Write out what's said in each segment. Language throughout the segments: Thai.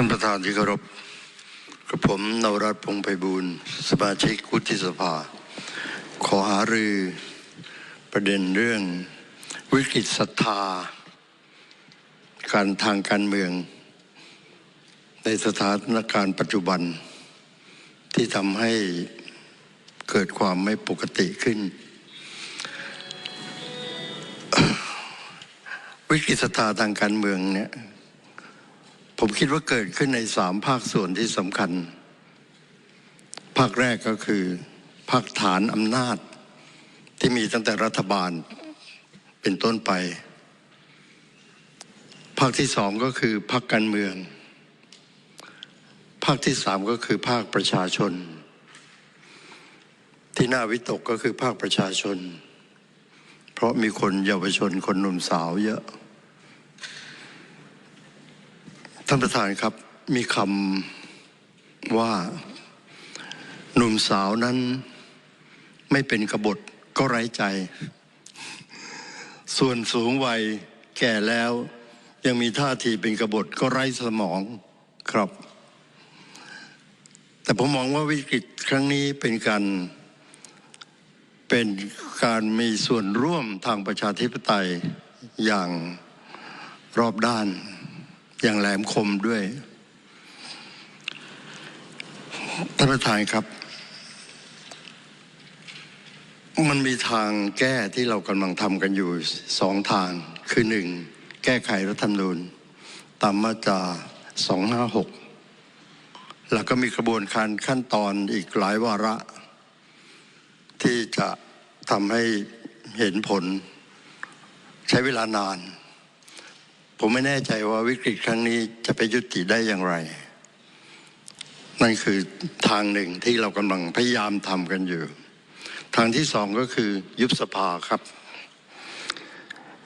ท่านประธานที่เคารพกระผมนวรัตนพงไพบูลสมาชิกวุฒิสภา ขอหารือประเด็นเรื่องวิกฤตศรัทธา การทางการเมือง ในสถานการณ์ปัจจุบัน ที่ทำให้เกิดความไม่ปกติขึ้น วิกฤตศรัทธาทางการเมืองเนี่ย ผมคิดว่าเกิดขึ้นในสามภาคส่วนที่สำคัญ ภาคแรกก็คือ ภาคฐานอำนาจที่มีตั้งแต่รัฐบาลเป็นต้นไป ภาคที่สองก็คือภาคการเมือง ภาคที่สามก็คือภาคประชาชน ที่น่าวิตกก็คือภาคประชาชน เพราะมีคนเยาวชนคนหนุ่มสาวเยอะ ท่านประธานครับมีคำว่าหนุ่มสาวนั้นไม่เป็นกบฏก็ไร้ใจ ส่วนสูงวัยแก่แล้วยังมีท่าทีเป็นกบฏก็ไร้สมองครับ แต่ผมมองว่าวิกฤตครั้งนี้เป็นการเป็นการมีส่วนร่วมทางประชาธิปไตยอย่างรอบด้าน อย่างแหลมคมด้วยท่านประธานครับ มันมีทางแก้ที่เรากำลังทำกันอยู่สองทาง คือหนึ่งแก้ไขรัฐธรรมนูญตามมาตรา256 แล้วก็มีกระบวนการขั้นตอนอีกหลายวาระ ที่จะทำให้เห็นผล ใช้เวลานาน ผมไม่แน่ใจว่าวิกฤตครั้งนี้จะไปยุติได้อย่างไร นั่นคือทางหนึ่งที่เรากำลังพยายามทำกันอยู่ ทางที่สองก็คือยุบสภาครับ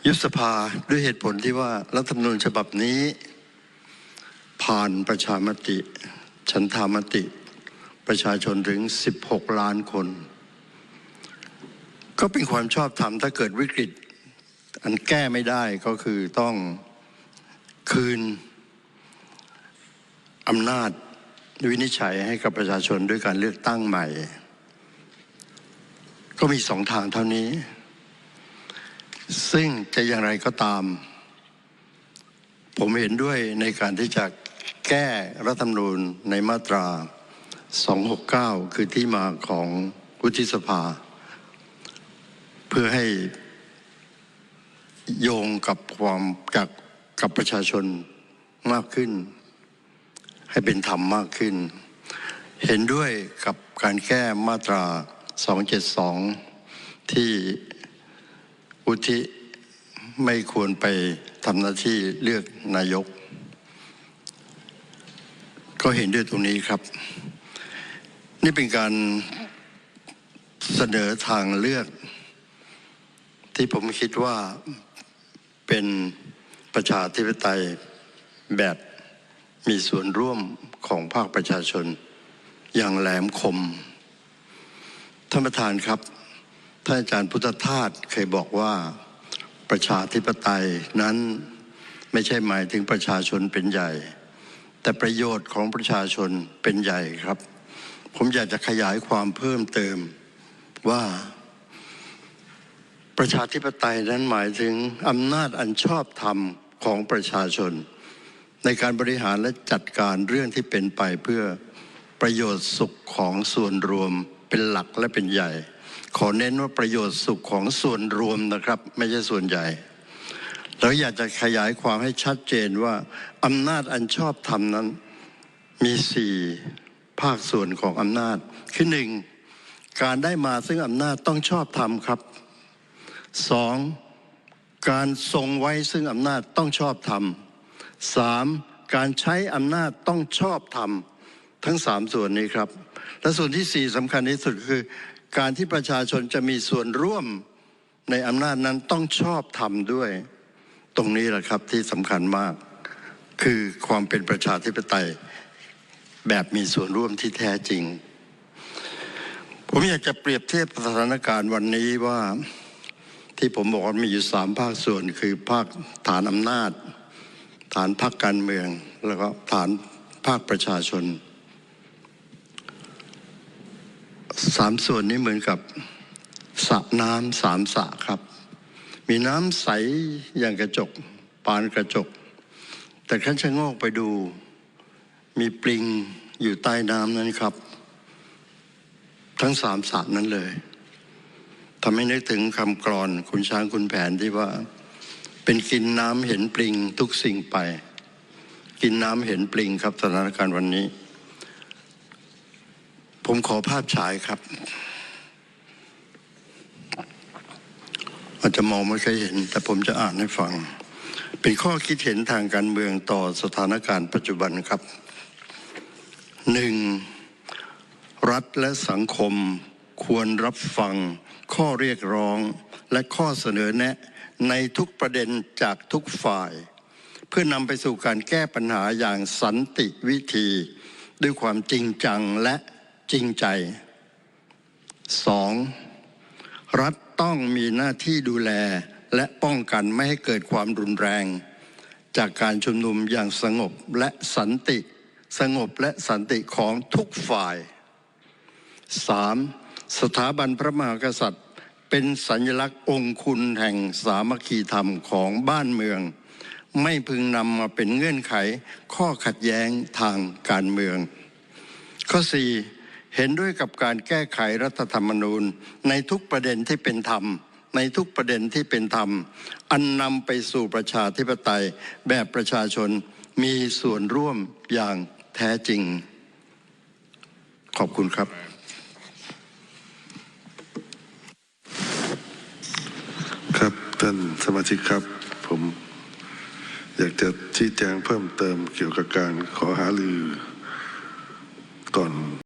ยุบสภาด้วยเหตุผลที่ว่ารัฐธรรมนูญฉบับนี้ ผ่านประชามติ ฉันทามติ ประชาชนถึง 16 ล้านคน ก็เป็นความชอบธรรมถ้าเกิดวิกฤตอันแก้ไม่ได้ก็คือต้อง คืนอำนาจวินิจฉัยให้กับประชาชนด้วยการเลือกตั้งใหม่ ก็มีสองทางเท่านี้ ซึ่งจะอย่างไรก็ตาม ผมเห็นด้วยในการที่จะแก้รัฐธรรมนูญในมาตรา 269 คือที่มาของวุฒิสภา เพื่อให้โยงกับความจาก กับประชาชนมากขึ้น ให้เป็นธรรมมากขึ้น เห็นด้วยกับการแก้มาตรา 272 ที่อุทิไม่ควรไปทำหน้าที่เลือกนายก ก็เห็นด้วยตรงนี้ครับ นี่เป็นการเสนอทางเลือก ที่ผมคิดว่าเป็น ประชาธิปไตยแบบมีส่วนร่วมของภาคประชาชน อย่างแหลมคม ท่านประธานครับ ท่านอาจารย์พุทธทาสเคยบอกว่าประชาธิปไตยนั้นไม่ใช่หมายถึงประชาชนเป็นใหญ่ แต่ประโยชน์ของประชาชนเป็นใหญ่ครับ ผมอยากจะขยายความเพิ่มเติมว่าประชาธิปไตยนั้นหมายถึงอำนาจอันชอบธรรม ของประชาชน ในการบริหารและจัดการเรื่องที่เป็นไปเพื่อประโยชน์สุขของส่วนรวมเป็นหลักและเป็นใหญ่ ขอเน้นว่าประโยชน์สุขของส่วนรวมนะครับ ไม่ใช่ส่วนใหญ่เราอยากจะขยายความให้ชัดเจนว่าอำนาจอันชอบธรรมนั้น มีสี่ภาคส่วนของอำนาจคือหนึ่งการได้มาซึ่งอำนาจต้องชอบธรรมครับสอง การทรงไว้ซึ่งอำนาจต้องชอบธรรมสามการใช้อำนาจต้องชอบธรรมทั้งสามส่วนนี้ครับ และส่วนที่สี่สำคัญที่สุดคือ การที่ประชาชนจะมีส่วนร่วมในอำนาจนั้นต้องชอบธรรมด้วย ตรงนี้แหละครับที่สำคัญมาก คือความเป็นประชาธิปไตยแบบมีส่วนร่วมที่แท้จริง ผมอยากจะเปรียบเทียบสถานการณ์วันนี้ว่า ที่ผมบอกว่ามีอยู่สามภาคส่วนคือภาคฐานอำนาจ ฐานพรรคการเมือง แล้วก็ฐานภาคประชาชนสามส่วนนี้เหมือนกับสระน้ำสามสระครับ มีน้ำใสอย่างกระจกปานกระจก แต่ขั้นชะโงกไปดู มีปลิงอยู่ใต้น้ำนั้นครับ ทั้งสามสระนั้นเลย ทำให้นึกถึงคำกรอนคุณช้างคุณแผนที่ว่า เป็นกินน้ำเห็นปลิงทุกสิ่งไป กินน้ำเห็นปลิงครับสถานการณ์วันนี้ ผมขอภาพฉายครับ อาจจะมองไม่เคยเห็น แต่ผมจะอ่านให้ฟัง เป็นข้อคิดเห็นทางการเมืองต่อสถานการณ์ปัจจุบันครับหนึ่งรัฐและสังคมควรรับฟัง ข้อเรียกร้องและข้อเสนอแนะในทุกประเด็นจากทุกฝ่าย เพื่อนำไปสู่การแก้ปัญหาอย่างสันติวิธี ด้วยความจริงจังและจริงใจ 2. รัฐต้องมีหน้าที่ดูแลและป้องกันไม่ให้เกิดความรุนแรง จากการชุมนุมอย่างสงบและสันติ สงบและสันติของทุกฝ่าย 3. สถาบันพระมหากษัตริย์ เป็นสัญลักษณ์องคุณแห่งสามัคคีธรรมของบ้านเมือง ไม่พึงนำมาเป็นเงื่อนไขข้อขัดแย้งทางการเมือง ข้อ 4 เห็นด้วยกับการแก้ไขรัฐธรรมนูญ ในทุกประเด็นที่เป็นธรรม ในทุกประเด็นที่เป็นธรรม อันนำไปสู่ประชาธิปไตยแบบประชาชนมีส่วนร่วมอย่างแท้จริง ขอบคุณครับครับ ท่านสมาชิกครับ ผมอยากจะชี้แจงเพิ่มเติมเกี่ยวกับการขอหารือก่อน